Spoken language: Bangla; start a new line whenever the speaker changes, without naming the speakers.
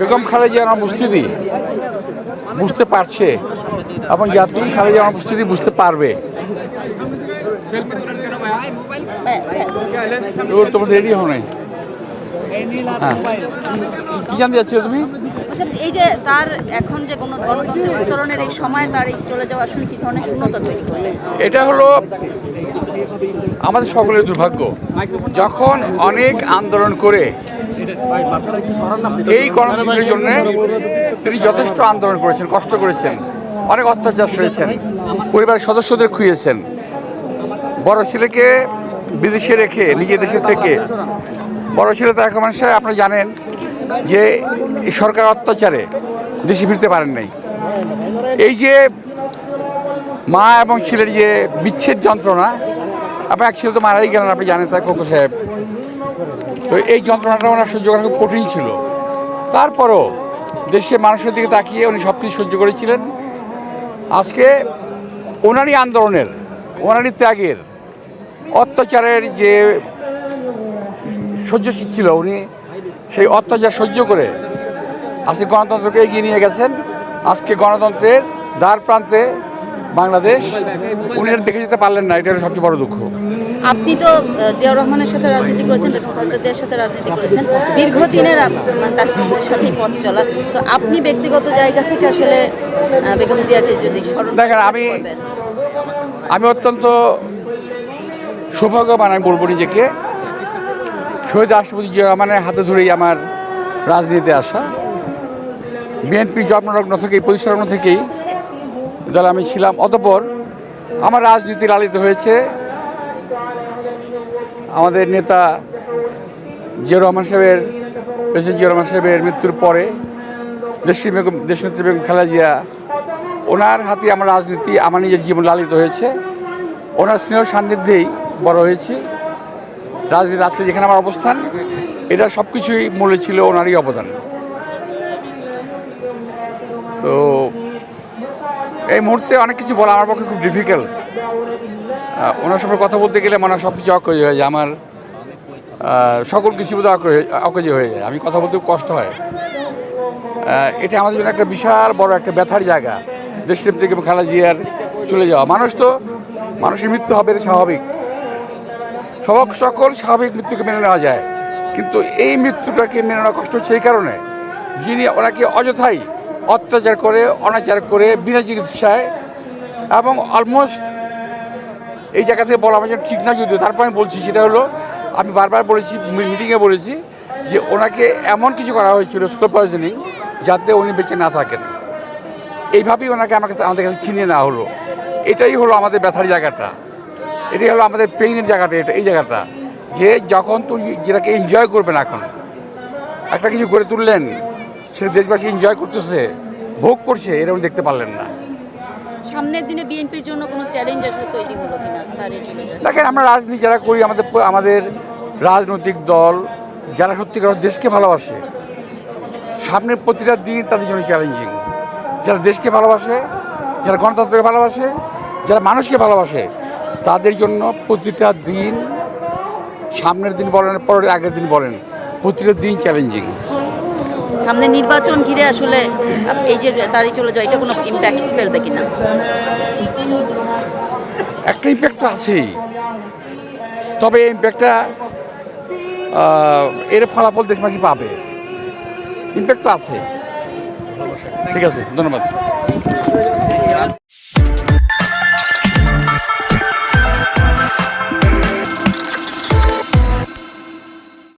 বেগম খালেদা আমার উপস্থিতি বুঝতে পারছে। এবং খালেদা আমার উপস্থিতি বুঝতে পারবে। ওর তোমার রেডি নাই। হ্যাঁ। কি জানতে চাচ্ছিলে তুমি?
আচ্ছা, এই যে তার এখন যে গণ- গণতন্ত্রের উত্তরণের এই সময় তার এই চলে যাওয়া আসলে কি ধরনের শূন্যতা তৈরি করবে?
এটা হলো আমাদের সকলের দুর্ভাগ্য। যখন অনেক আন্দোলন করে এই গণতন্ত্রের জন্য তিনি যথেষ্ট আন্দোলন করেছেন কষ্ট করেছেন অনেক অত্যাচার সয়েছেন পরিবারের সদস্যদের খুইয়েছেন। বড় ছেলেকে বিদেশে রেখে নিজের দেশে থেকে। বড় ছেলে তার রহমান সাহেব আপনি জানেন যে এই সরকার অত্যাচারে দেশে ফিরতে পারেন নাই। এই যে মা এবং ছেলের যে বিচ্ছেদ যন্ত্রণা আপনি এক ছেলে তো মারাই গেলেন আপনি জানেন তাই কোকো সাহেব। তো এই যন্ত্রণাটা ওনার সহ্য করা খুব কঠিন ছিল। তারপরও দেশের মানুষের দিকে তাকিয়ে উনি সব কিছু সহ্য করেছিলেন। আজকে ওনারই আন্দোলনের, ওনারই ত্যাগের, অত্যাচারের যে সহ্য ছিল উনি, সেই অত্যাচার সহ্য করে আজকে গণতন্ত্রকে এগিয়ে নিয়ে গেছেন। আজকে গণতন্ত্রের দ্বার প্রান্তে বাংলাদেশ, উনি দেখে যেতে পারলেন না, এটা সবচেয়ে বড় দুঃখ।
আপনি তো জিয়াউর রহমানের সাথে রাজনীতি করেছেন বেগম খালেদা জিয়ার সাথে রাজনীতি করেছেন। দীর্ঘদিনের মানে তার সাথে- পথ চলা। তো আপনি ব্যক্তিগত জায়গা থেকে আসলে বেগম জিয়াকে যদি স্মরণ
দেখেন, আমি- আমি অত্যন্ত সৌভাগ্যবান আমি বলব নিজেকে। শহীদ রাষ্ট্রপতি জিয়া রহমানের হাতে ধরেই আমার রাজনীতিতে আসা। বিএনপি জন্মলগ্ন থেকেই পরিচালনা থেকেই দলে আমি ছিলাম। অতপর আমার রাজনীতি লালিত হয়েছে। আমাদের নেতা জিয়া রহমান সাহেবের, প্রেসিডেন্ট জিয়া রহমান সাহেবের মৃত্যুর পরে দেশি বেগম দেশনেত্রী বেগম খালেদা জিয়া, ওনার হাতে আমার রাজনীতি, আমার নিজের জীবন লালিত হয়েছে। ওনার স্নেহ সান্নিধ্যেই বড় হয়েছি। রাজনীতি আজকে যেখানে আমার অবস্থান, এটা সব কিছুই মূলে ছিল ওনারই অবদান। তো এই মুহূর্তে অনেক কিছু বলা আমার পক্ষে খুব ডিফিকাল্ট ওনার সঙ্গে কথা বলতে গেলে মনে সব কিছু অকজ হয়ে যায়, আমার সকল কিছু বোধহয় অকজে হয়ে যায়। আমি কথা বলতে কষ্ট হয়। এটা আমাদের জন্য একটা বিশাল বড় একটা ব্যথার জায়গা। দেশটিপ থেকে খালা জিয়ার চলে যাওয়া। মানুষ তো, মানুষের মৃত্যু হবে স্বাভাবিক। সব, সকল স্বাভাবিক মৃত্যুকে মেনে নেওয়া যায়। কিন্তু এই মৃত্যুটাকে মেনে নেওয়া কষ্ট হচ্ছে এই কারণে যিনি ওনাকে অযথাই অত্যাচার করে, অনাচার করে বিনা চিকিৎসায় এবং অলমোস্ট এই জায়গা থেকে বলা আমার ঠিক না যদিও, তারপর আমি বলছি, সেটা হলো, আমি বারবার বলেছি মিটিংয়ে বলেছি, যে ওনাকে এমন কিছু করা হয়েছিল স্লো পয়জনিং যাতে উনি বেঁচে না থাকেন। এইভাবেই ওনাকে আমার কাছে আমাদের কাছে চিনিয়ে নেওয়া হলো। এটাই হলো আমাদের ব্যথার জায়গাটা। এটাই হলো আমাদের পেইনের জায়গাটা, এটা এই জায়গাটা। যে যখন তুই যেটাকে এনজয় করবেন এখন, একটা কিছু করে তুললেন সেটা দেশবাসী এনজয় করতেছে, ভোগ করছে উনি দেখতে পারলেন না।
সামনের দিনে বিএনপির জন্য কোনো চ্যালেঞ্জ আসলে তৈরি হলো কিনা
দেখেন, আমরা রাজনীতি যারা করি, আমাদের আমাদের রাজনৈতিক দল যারা সত্যিকার দেশকে ভালোবাসে, সামনের প্রতিটা দিন তাদের জন্য চ্যালেঞ্জিং যারা দেশকে ভালোবাসে, যারা গণতন্ত্রকে ভালোবাসে, যারা মানুষকে ভালোবাসে, তাদের জন্য প্রতিটা দিন, সামনের দিন বলেন, পরের আগের দিন বলেন, প্রতিটা দিন চ্যালেঞ্জিং
সামনে নির্বাচন ঘিরে আসলে এই যে তারই চলে যায় এটা কোনো ইম্প্যাক্ট ফেলবে কিনা?
একটা ইম্প্যাক্ট আছেই। তবে ইম্প্যাক্টটা এর ফলাফল দেশবাসী পাবে। ইম্প্যাক্ট আছে। ঠিক আছে, ধন্যবাদ।